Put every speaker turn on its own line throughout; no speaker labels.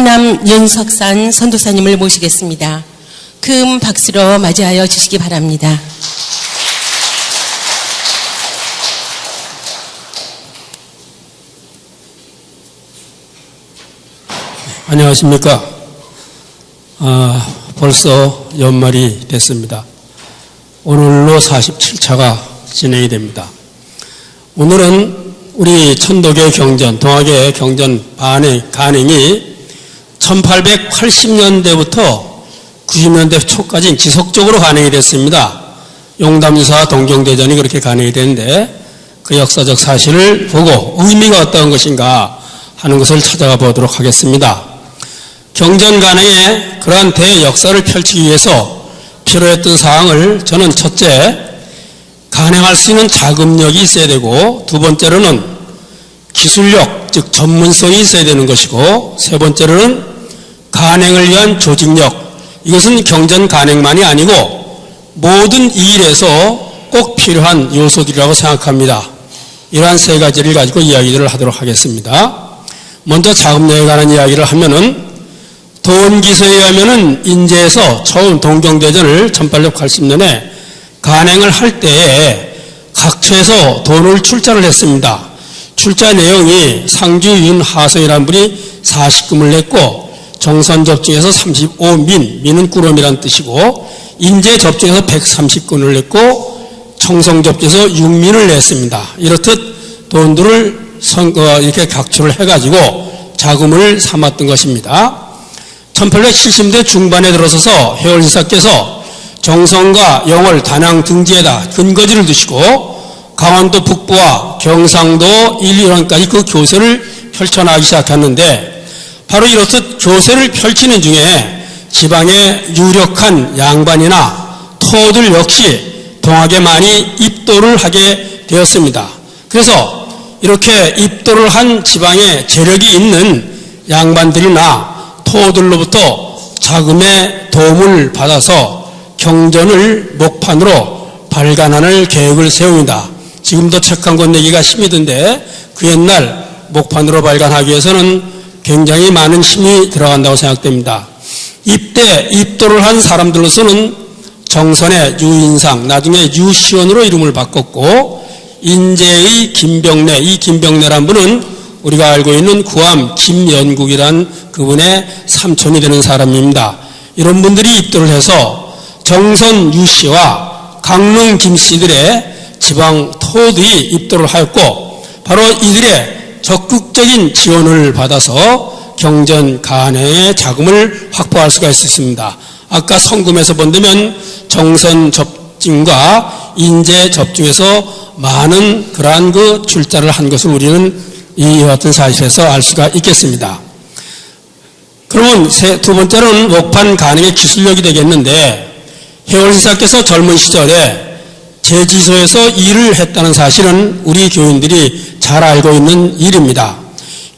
서남 윤석산 선도사님을 모시겠습니다. 큰 박수로 맞이하여 주시기 바랍니다.
안녕하십니까. 아, 벌써 연말이 됐습니다. 오늘로 47차가 진행이 됩니다. 오늘은 우리 천도교 경전, 동학의 경전 반행, 간행이 1880년대부터 90년대 초까지 지속적으로 간행이 됐습니다. 용담사 동경대전이 그렇게 간행이 됐는데 그 역사적 사실을 보고 의미가 어떤 것인가 하는 것을 찾아가 보도록 하겠습니다. 경전 간행의 그러한 대역사를 펼치기 위해서 필요했던 사항을 저는 첫째, 간행할 수 있는 자금력이 있어야 되고 두 번째로는 기술력, 즉 전문성이 있어야 되는 것이고 세 번째로는 간행을 위한 조직력, 이것은 경전 간행만이 아니고 모든 이 일에서 꼭 필요한 요소들이라고 생각합니다. 이러한 세 가지를 가지고 이야기를 하도록 하겠습니다. 먼저 자금력에 관한 이야기를 하면은 도원기서에 의하면은 인제에서 처음 동경대전을 1880년에 간행을 할 때에 각처에서 돈을 출자를 했습니다. 출자 내용이 상주 윤하성이라는 분이 40금을 냈고 정선 접중에서 35민, 민은 꾸러미란 뜻이고 인제 접중에서 130금을 냈고 청성 접중에서 6민을 냈습니다. 이렇듯 돈들을 선, 어, 이렇게 각출을 해가지고 자금을 삼았던 것입니다. 1870대 중반에 들어서서 해월지사께서 정성과 영월, 단양 등지에다 근거지를 두시고 강원도 북부와 경상도 1, 2원까지 그 교세를 펼쳐나가기 시작했는데 바로 이렇듯 교세를 펼치는 중에 지방의 유력한 양반이나 토들 역시 동학에 많이 입도를 하게 되었습니다. 그래서 이렇게 입도를 한 지방에 재력이 있는 양반들이나 토들로부터 자금의 도움을 받아서 경전을 목판으로 발간하는 계획을 세웁니다. 지금도 책한권 내기가 힘이 든데 그 옛날 목판으로 발간하기 위해서는 굉장히 많은 힘이 들어간다고 생각됩니다. 입대, 입도를 한 사람들로서는 정선의 유인상, 나중에 유시원으로 이름을 바꿨고 인제의 김병래, 이 김병래란 분은 우리가 알고 있는 구암 김연국이란 그분의 삼촌이 되는 사람입니다. 이런 분들이 입도를 해서 정선 유 씨와 강릉 김 씨들의 지방 토들이 입도를 하였고 바로 이들의 적극적인 지원을 받아서 경전 간행의 자금을 확보할 수가 있었습니다. 아까 성금에서 본다면 정선 접진과 인재 접중에서 많은 그러한 그 출자를 한 것을 우리는 이 같은 사실에서 알 수가 있겠습니다. 그러면 두 번째로는 목판 간행의 기술력이 되겠는데 해월지사께서 젊은 시절에 제지소에서 일을 했다는 사실은 우리 교인들이 잘 알고 있는 일입니다.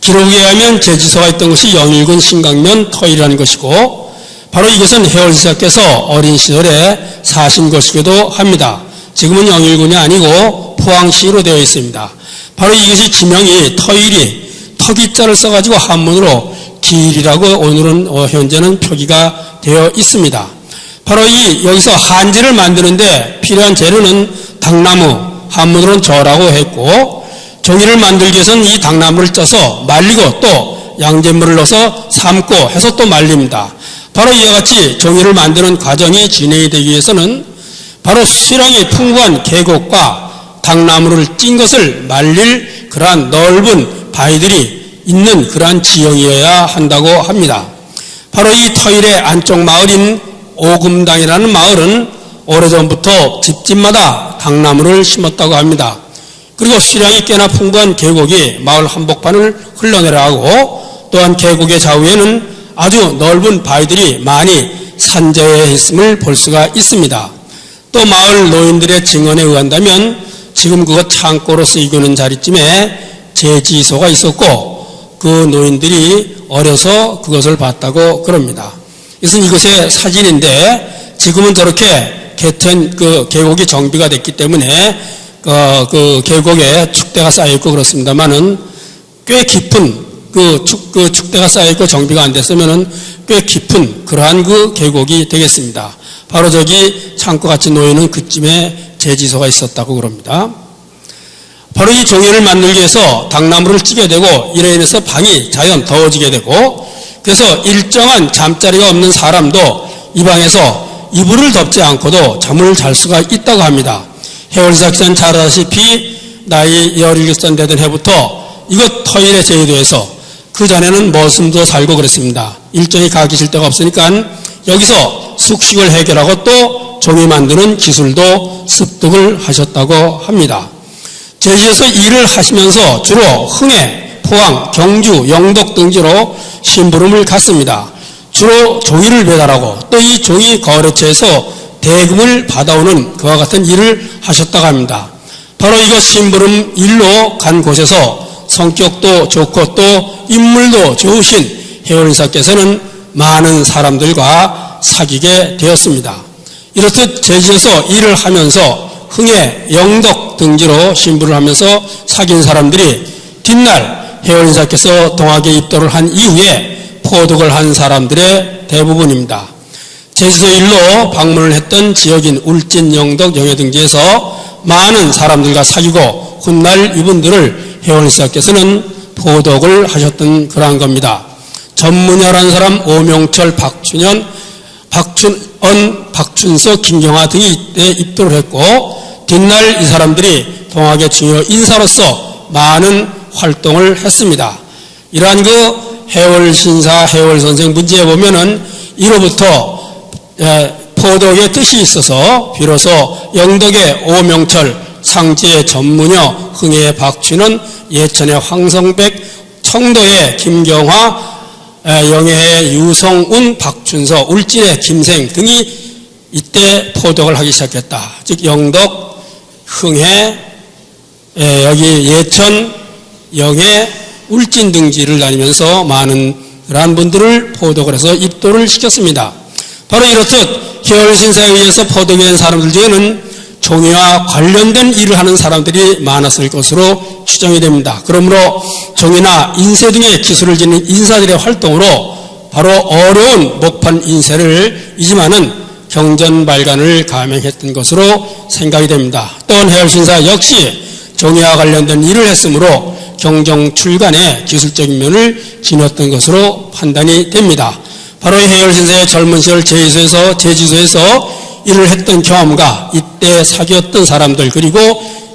기록에 의하면 제지소가 있던 것이 영일군 신강면 터이라는 것이고 바로 이것은 해월지사께서 어린 시절에 사신 것이기도 합니다. 지금은 영일군이 아니고 포항시로 되어 있습니다. 바로 이것이 지명이 터일이 터기자를 써가지고 한문으로 길이라고 오늘은 어, 현재는 표기가 되어 있습니다. 바로 이 여기서 한지를 만드는데 필요한 재료는 당나무, 한문으로는 저라고 했고 종이를 만들기 위해서는 이 당나무를 쪄서 말리고 또 양잿물을 넣어서 삶고 해서 또 말립니다. 바로 이와 같이 종이를 만드는 과정이 진행이 되기 위해서는 바로 수량이 풍부한 계곡과 당나무를 찐 것을 말릴 그러한 넓은 바위들이 있는 그러한 지형이어야 한다고 합니다. 바로 이 터일의 안쪽 마을인 오금당이라는 마을은 오래전부터 집집마다 당나무를 심었다고 합니다. 그리고 수량이 꽤나 풍부한 계곡이 마을 한복판을 흘러내려가고 또한 계곡의 좌우에는 아주 넓은 바위들이 많이 산재해 있음을 볼 수가 있습니다. 또 마을 노인들의 증언에 의한다면 지금 그것 창고로 쓰이고 있는 자리쯤에 제지소가 있었고 그 노인들이 어려서 그것을 봤다고 그럽니다. 이것은 이것의 사진인데 지금은 저렇게 개천 그 계곡이 정비가 됐기 때문에 어, 그 계곡에 축대가 쌓여 있고 그렇습니다만은 꽤 깊은 그 축, 그 축대가 쌓여있고 정비가 안 됐으면은 꽤 깊은 그러한 그 계곡이 되겠습니다. 바로 저기 창고같이 놓이는 그쯤에 제지소가 있었다고 그럽니다. 바로 이 종이를 만들기 위해서 당나무를 찌게 되고 이래 인해서 방이 자연 더워지게 되고 그래서 일정한 잠자리가 없는 사람도 이 방에서 이불을 덮지 않고도 잠을 잘 수가 있다고 합니다. 해월삭전 잘 아다시피 나이 17살 되던 해부터 이것 터일에 제도해서 그 전에는 머슴도 살고 그랬습니다. 일정이 가기 실 데가 없으니까 여기서 숙식을 해결하고 또 종이 만드는 기술도 습득을 하셨다고 합니다. 제주에서 일을 하시면서 주로 흥해, 포항, 경주, 영덕 등지로 심부름을 갔습니다. 주로 종이를 배달하고 또 이 종이 거래처에서 대금을 받아오는 그와 같은 일을 하셨다고 합니다. 바로 이것 심부름 일로 간 곳에서 성격도 좋고 또 인물도 좋으신 해월사께서는 많은 사람들과 사귀게 되었습니다. 이렇듯 제주에서 일을 하면서 흥해 영덕 등지로 신부를 하면서 사귄 사람들이 뒷날 해월인사께서 동학에 입도를 한 이후에 포독을 한 사람들의 대부분입니다. 제주도 일로 방문을 했던 지역인 울진, 영덕, 영해 등지에서 많은 사람들과 사귀고 훗날 이분들을 해월인사께서는 포독을 하셨던 그러한 겁니다. 전문여라는 사람 오명철, 박춘현, 박춘언, 박춘서, 김경화 등이 이때 입도를 했고 뒷날 이 사람들이 동학의 중요 인사로서 많은 활동을 했습니다. 이러한 그 해월 신사, 해월 선생 문제에 보면은 이로부터 포독의 뜻이 있어서 비로소 영덕의 오명철, 상지의 전문여, 흥해의 박쥐는 예천의 황성백, 청도의 김경화, 영해의 유성운, 박춘서, 울진의 김생 등이 이때 포독을 하기 시작했다. 즉 영덕, 흥해, 여기 예천, 영해, 울진 등지를 다니면서 많은 그러한 분들을 포독을 해서 입도를 시켰습니다. 바로 이렇듯 희열신사에 의해서 포독이 된 사람들 중에는 종이와 관련된 일을 하는 사람들이 많았을 것으로 추정이 됩니다. 그러므로 종이나 인쇄 등의 기술을 지닌 인사들의 활동으로 바로 어려운 목판 인쇄를 이지만은 경전 발간을 감행했던 것으로 생각이 됩니다. 또한 해열신사 역시 종이와 관련된 일을 했으므로 경정 출간에 기술적인 면을 지녔던 것으로 판단이 됩니다. 바로 해열신사의 젊은 시절 제주에서 제주도에서 일을 했던 경험과 이때 사귀었던 사람들 그리고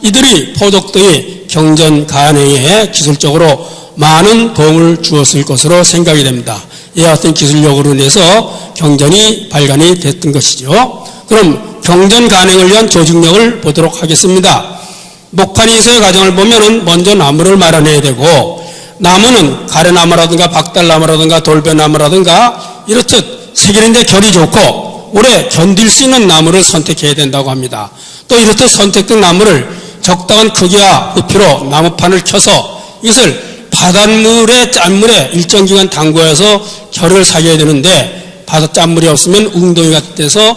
이들이 포독도의 경전 간행에 기술적으로 많은 도움을 주었을 것으로 생각이 됩니다. 이와 같은 기술력으로 인해서 경전이 발간이 됐던 것이죠. 그럼 경전 간행을 위한 조직력을 보도록 하겠습니다. 목판 인쇄의 과정을 보면은 먼저 나무를 마련해야 되고 나무는 가래나무라든가 박달나무라든가 돌배나무라든가 이렇듯 색이는데 결이 좋고 오래 견딜 수 있는 나무를 선택해야 된다고 합니다. 또 이렇듯 선택된 나무를 적당한 크기와 부피로 나무판을 켜서 이것을 바닷물에 짠물에 일정 기간 담궈서 결을 사겨야 되는데 바다 짠물이 없으면 웅덩이가 돼서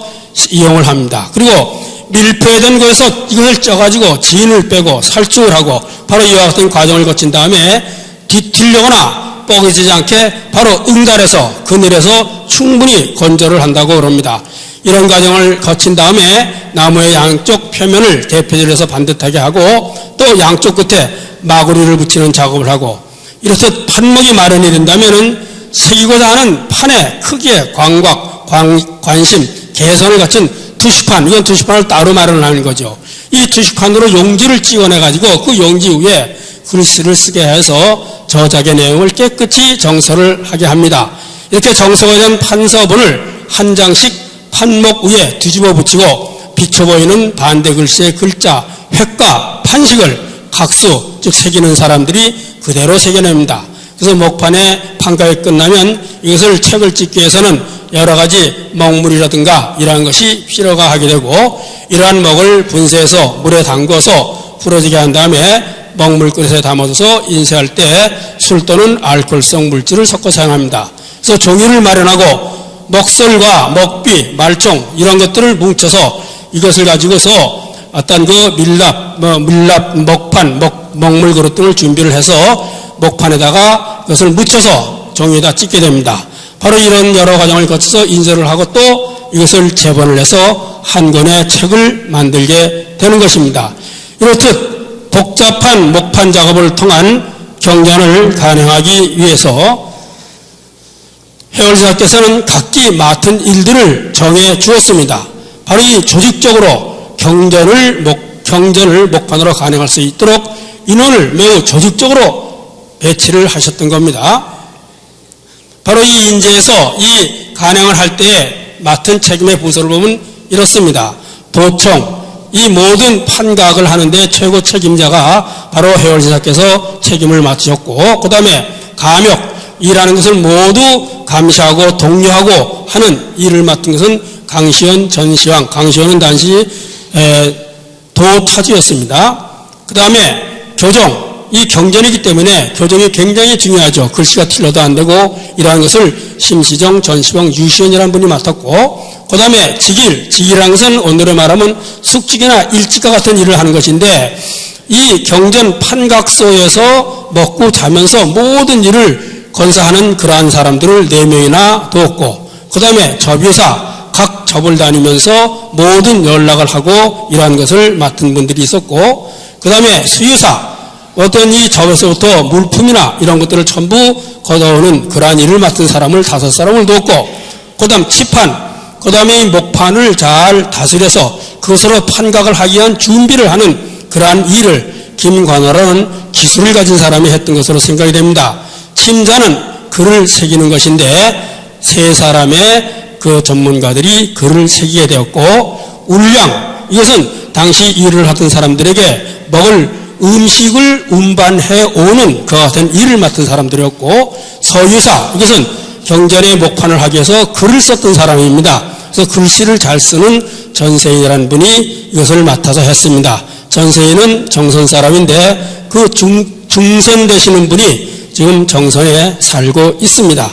이용을 합니다. 그리고 밀폐된 곳에서 이것을 쪄가지고 진을 빼고 살충을 하고 바로 이와 같은 과정을 거친 다음에 뒤틀려거나 뻐개지지 않게 바로 응달해서 그늘에서 충분히 건조를 한다고 그럽니다. 이런 과정을 거친 다음에 나무의 양쪽 표면을 대표질해서 반듯하게 하고 또 양쪽 끝에 마구리를 붙이는 작업을 하고 이렇듯 판목이 마련이 된다면 새기고자 하는 판의 크기에 광각, 관, 관심, 개선을 갖춘 투시판, 이건 투시판을 따로 마련하는 거죠. 이 투시판으로 용지를 찍어내가지고 그 용지 위에 글씨를 쓰게 해서 저작의 내용을 깨끗이 정서를 하게 합니다. 이렇게 정서가 된 판서본을 한 장씩 판목 위에 뒤집어 붙이고 비춰 보이는 반대 글씨의 글자, 획과 판식을 각수, 즉 새기는 사람들이 그대로 새겨냅니다. 그래서 목판에 판가가 끝나면 이것을 책을 찍기 위해서는 여러 가지 먹물이라든가 이러한 것이 필요가 하게 되고 이러한 먹을 분쇄해서 물에 담궈서 풀어지게 한 다음에 먹물 그릇에 담아서 인쇄할 때 술 또는 알코올성 물질을 섞어 사용합니다. 그래서 종이를 마련하고 먹설과 먹비, 말총 이런 것들을 뭉쳐서 이것을 가지고서 어떤 그 밀랍, 뭐 밀랍, 먹판, 먹, 먹물 그릇 등을 준비를 해서 목판에다가 이것을 묻혀서 종이에다 찍게 됩니다. 바로 이런 여러 과정을 거쳐서 인쇄를 하고 또 이것을 재본을 해서 한 권의 책을 만들게 되는 것입니다. 이렇듯 복잡한 목판 작업을 통한 경전을 가능하기 위해서 해월사께서는 각기 맡은 일들을 정해 주었습니다. 바로 이 조직적으로 경전을 목, 경전을 목판으로 가능할 수 있도록 인원을 매우 조직적으로 배치를 하셨던 겁니다. 바로 이 인재에서 이 간행을 할 때에 맡은 책임의 부서를 보면 이렇습니다. 도청, 이 모든 판각을 하는데 최고 책임자가 바로 해월지사께서 책임을 맡으셨고, 그 다음에 감역, 일하는 것을 모두 감시하고 독려하고 하는 일을 맡은 것은 강시현 전시왕, 강시현은 당시 도타지였습니다. 그 다음에 교정, 이 경전이기 때문에 교정이 굉장히 중요하죠. 글씨가 틀려도 안 되고 이러한 것을 심시정, 전시왕, 유시현이라는 분이 맡았고 그 다음에 직일, 직일이라는 것은 오늘의 말하면 숙직이나 일직과 같은 일을 하는 것인데 이 경전 판각소에서 먹고 자면서 모든 일을 건사하는 그러한 사람들을 네 명이나 두었고 그 다음에 접유사 각 접을 다니면서 모든 연락을 하고 이러한 것을 맡은 분들이 있었고 그 다음에 수유사 어떤 이 접에서부터 물품이나 이런 것들을 전부 걷어오는 그러한 일을 맡은 사람을 다섯 사람을 두었고 그 다음 치판 그 다음에 이 목판을 잘 다스려서 그것으로 판각을 하기 위한 준비를 하는 그러한 일을 김관호라는 기술을 가진 사람이 했던 것으로 생각이 됩니다. 침자는 글을 새기는 것인데 세 사람의 그 전문가들이 글을 새기게 되었고 울량 이것은 당시 일을 하던 사람들에게 먹을 음식을 운반해 오는 그 같은 일을 맡은 사람들이었고 서유사 이것은 경전의 목판을 하기 위해서 글을 썼던 사람입니다. 그래서 글씨를 잘 쓰는 전세인이라는 분이 이것을 맡아서 했습니다. 전세인은 정선 사람인데 그 중, 중선 되시는 분이 지금 정선에 살고 있습니다.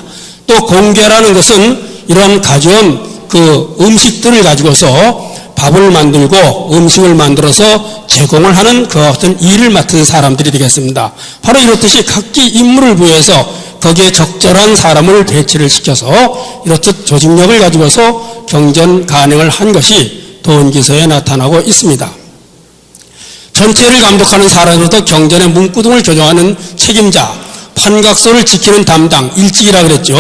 또 공개라는 것은 이러한 가져온 그 음식들을 가지고서 밥을 만들고 음식을 만들어서 제공을 하는 그 같은 일을 맡은 사람들이 되겠습니다. 바로 이렇듯이 각기 임무를 부여해서 거기에 적절한 사람을 배치를 시켜서 이렇듯 조직력을 가지고서 경전 가능을 한 것이 도원기서에 나타나고 있습니다. 전체를 감독하는 사람으로부터 경전의 문구등을 조정하는 책임자, 판각소를 지키는 담당, 일찍이라 그랬죠.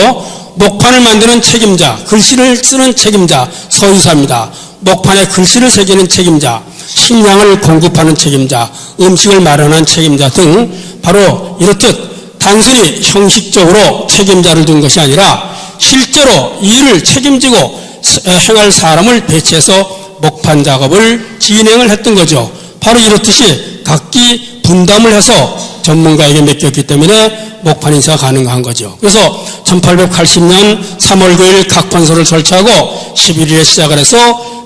목판을 만드는 책임자, 글씨를 쓰는 책임자, 서유사입니다. 목판에 글씨를 새기는 책임자, 식량을 공급하는 책임자, 음식을 마련한 책임자 등 바로 이렇듯 단순히 형식적으로 책임자를 둔 것이 아니라 실제로 일을 책임지고 행할 사람을 배치해서 목판 작업을 진행을 했던 거죠. 바로 이렇듯이 각기 분담을 해서 전문가에게 맡겼기 때문에 목판 인사가 가능한 거죠. 그래서 1880년 3월 9일 각판소를 설치하고 11일에 시작을 해서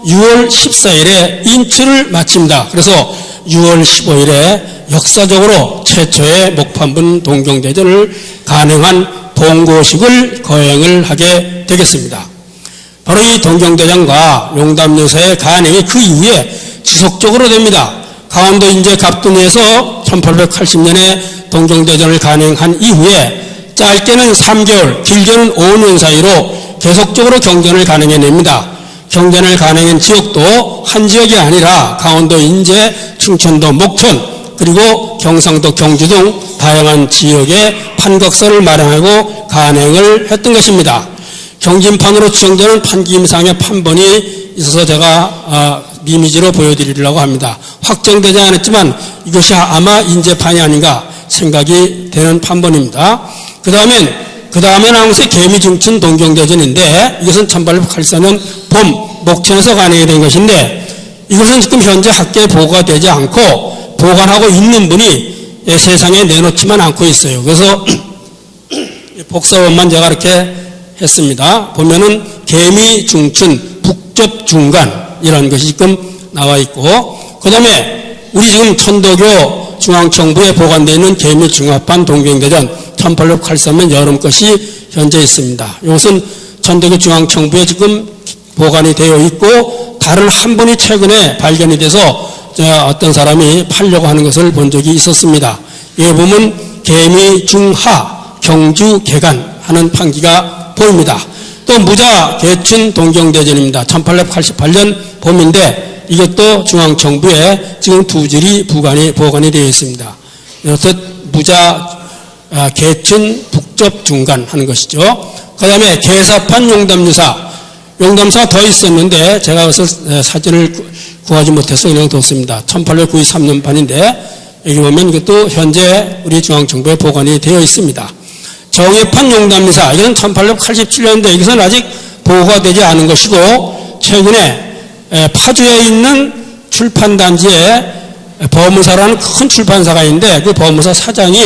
6월 14일에 인출을 마칩니다. 그래서 6월 15일에 역사적으로 최초의 목판분 동경대전을 가능한 봉고식을 거행을 하게 되겠습니다. 바로 이 동경대전과 용담여사의 간행이 그 이후에 지속적으로 됩니다. 강원도 인제 갑동에서 1880년에 동경대전을 간행한 이후에 짧게는 3개월, 길게는 5년 사이로 계속적으로 경전을 간행해냅니다. 경전을 가능한 지역도 한 지역이 아니라 강원도 인제, 충청도 목천, 그리고 경상도 경주 등 다양한 지역에 판각서를 마련하고 간행을 했던 것입니다. 경진판으로 추정되는 판김상의 판본이 있어서 제가 아, 미미지로 보여드리려고 합니다. 확정되지 않았지만 이것이 아마 인재판이 아닌가 생각이 되는 판본입니다. 그 다음엔 그 다음에 나온 것이 개미중춘 동경대전인데 이것은 1884년 봄 목천에서 간행이 된 것인데 이것은 지금 현재 학계에 보고가 되지 않고 보관하고 있는 분이 세상에 내놓지만 않고 있어요. 그래서 복사원만 제가 이렇게 했습니다. 보면은 개미중춘 북접중간 이런 것이 지금 나와 있고 그 다음에 우리 지금 천도교 중앙청부에 보관되어 있는 개미중합반 동경대전 1883년 여름 것이 현재 있습니다. 이것은 천대교 중앙청부에 지금 보관이 되어 있고 다른 한 분이 최근에 발견이 돼서 어떤 사람이 팔려고 하는 것을 본 적이 있었습니다. 이 보면 개미 중하 경주 개간 하는 판기가 보입니다. 또 무자 개춘 동경대전입니다. 1888년 봄인데 이것도 중앙정부에 지금 두 줄이 부관이 보관이 되어 있습니다. 이렇듯 무자 아, 개춘 북접 중간 하는 것이죠. 그 다음에 개사판 용담유사 용담사 더 있었는데 제가 그래서 사진을 구하지 못해서 그냥 뒀습니다. 1893년 판인데 여기 보면 이것도 현재 우리 중앙정부에 보관이 되어 있습니다. 정예판 용담미사 이건 1887년인데 여기서는 아직 보고가 되지 않은 것이고 최근에 파주에 있는 출판단지에 법무사라는 큰 출판사가 있는데 그 법무사 사장이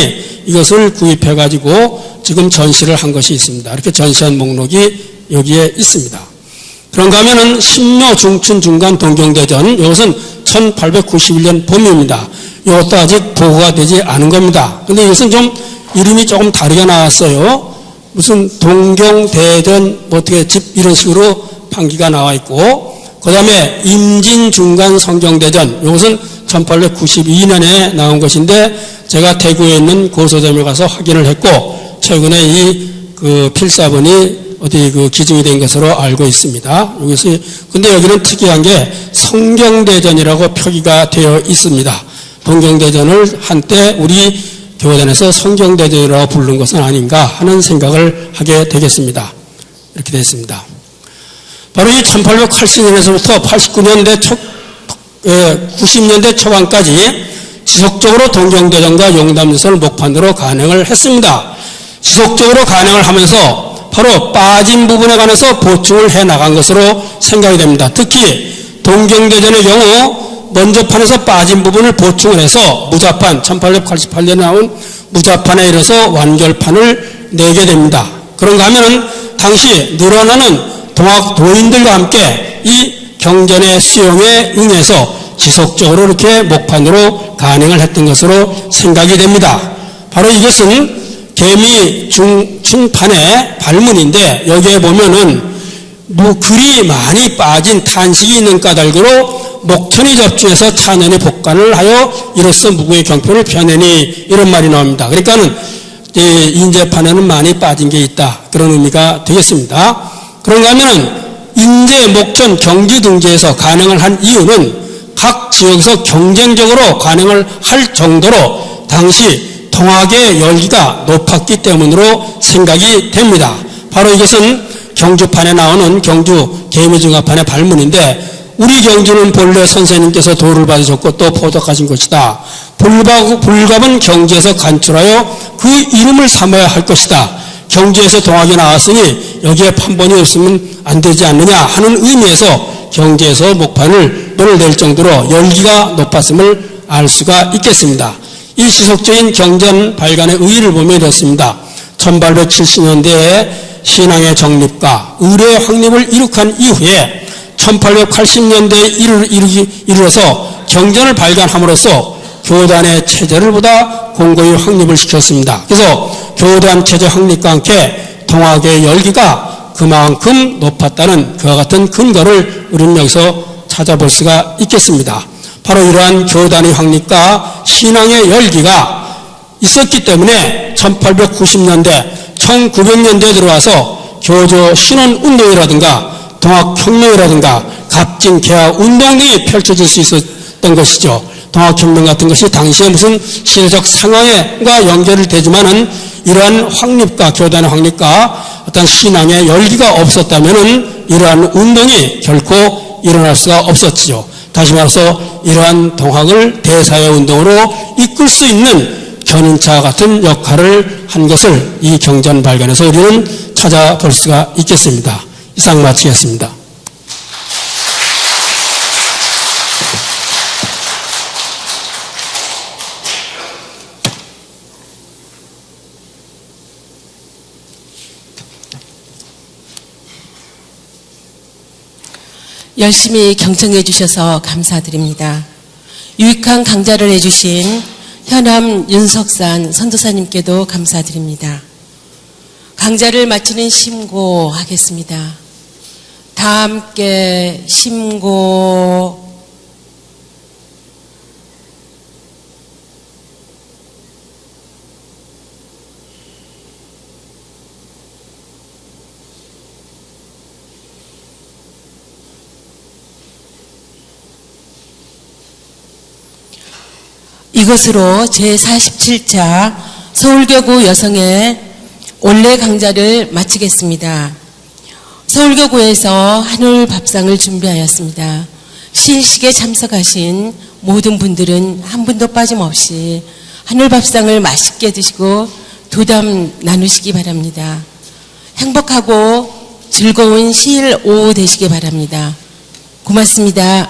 이것을 구입해 가지고 지금 전시를 한 것이 있습니다. 이렇게 전시한 목록이 여기에 있습니다. 그런가 하면은 신묘 중춘 중간 동경대전 이것은 1891년 봄입니다. 이것도 아직 보고가 되지 않은 겁니다. 근데 이것은 좀 이름이 조금 다르게 나왔어요. 무슨 동경 대전 뭐 어떻게 집 이런 식으로 판기가 나와 있고 그 다음에 임진중간 성경대전 이것은 1892년에 나온 것인데 제가 대구에 있는 고소점에 가서 확인을 했고 최근에 이 그 필사본이 어디 그 기증이 된 것으로 알고 있습니다. 여기서 근데 여기는 특이한 게 성경대전이라고 표기가 되어 있습니다. 동경대전을 한때 우리 교단에서 성경대전이라고 부른 것은 아닌가 하는 생각을 하게 되겠습니다. 이렇게 되었습니다. 바로 이 1880년에서부터 89년대 초, 90년대 초반까지 지속적으로 동경대전과 용담유선을 목판으로 간행을 했습니다. 지속적으로 간행을 하면서 바로 빠진 부분에 관해서 보충을 해 나간 것으로 생각이 됩니다. 특히 동경대전의 경우 먼저 판에서 빠진 부분을 보충을 해서 무자판 1888년에 나온 무자판에 이르서 완결판을 내게 됩니다. 그런가 하면 당시 늘어나는 동학 도인들과 함께 이 경전의 수용에 응해서 지속적으로 이렇게 목판으로 간행을 했던 것으로 생각이 됩니다. 바로 이것은 개미 중춘판의 발문인데 여기에 보면은 뭐 글이 많이 빠진 탄식이 있는 까닭으로 목천이 접주해서 차년의 복관을 하여 이로써 무구의 경표를 펴내니 이런 말이 나옵니다. 그러니까는 인재판에는 많이 빠진 게 있다. 그런 의미가 되겠습니다. 그런가 하면은 인재, 목천, 경지 등지에서 간행을 한 이유는 각 지역에서 경쟁적으로 관행을 할 정도로 당시 통학의 열기가 높았기 때문으로 생각이 됩니다. 바로 이것은 경주판에 나오는 경주 개미중화판의 발문인데 우리 경주는 본래 선생님께서 도를 받으셨고 또 포덕하신 것이다. 불갑은 경주에서 간출하여 그 이름을 삼아야 할 것이다. 경주에서 동학이 나왔으니 여기에 판본이 없으면 안 되지 않느냐 하는 의미에서 경제에서 목판을 낼 정도로 열기가 높았음을 알 수가 있겠습니다. 이 지속적인 경전 발간의 의의를 보면 이렇습니다. 1870년대에 신앙의 정립과 의뢰의 확립을 이룩한 이후에 1880년대에 이르기, 이르러서 경전을 발간함으로써 교단의 체제를 보다 공고히 확립을 시켰습니다. 그래서 교단 체제 확립과 함께 동학의 열기가 그만큼 높았다는 그와 같은 근거를 우리는 여기서 찾아볼 수가 있겠습니다. 바로 이러한 교단의 확립과 신앙의 열기가 있었기 때문에 1890년대, 1900년대에 들어와서 교조 신원 운동이라든가 동학혁명이라든가 갑진 개화 운동 등이 펼쳐질 수 있었던 것이죠. 동학혁명 같은 것이 당시에 무슨 시대적 상황과 연결이 되지만은 이러한 확립과 교단의 확립과 어떤 신앙의 열기가 없었다면 이러한 운동이 결코 일어날 수가 없었지요. 다시 말해서 이러한 동학을 대사회 운동으로 이끌 수 있는 견인차 같은 역할을 한 것을 이 경전 발견에서 우리는 찾아볼 수가 있겠습니다. 이상 마치겠습니다.
열심히 경청해 주셔서 감사드립니다. 유익한 강좌를 해주신 현암 윤석산 선도사님께도 감사드립니다. 강좌를 마치는 심고 하겠습니다. 다 함께 심고 이것으로 제47차 서울교구 여성의 원래 강좌를 마치겠습니다. 서울교구에서 한올 밥상을 준비하였습니다. 시식에 참석하신 모든 분들은 한 분도 빠짐없이 한올 밥상을 맛있게 드시고 도담 나누시기 바랍니다. 행복하고 즐거운 시일 오후 되시기 바랍니다. 고맙습니다.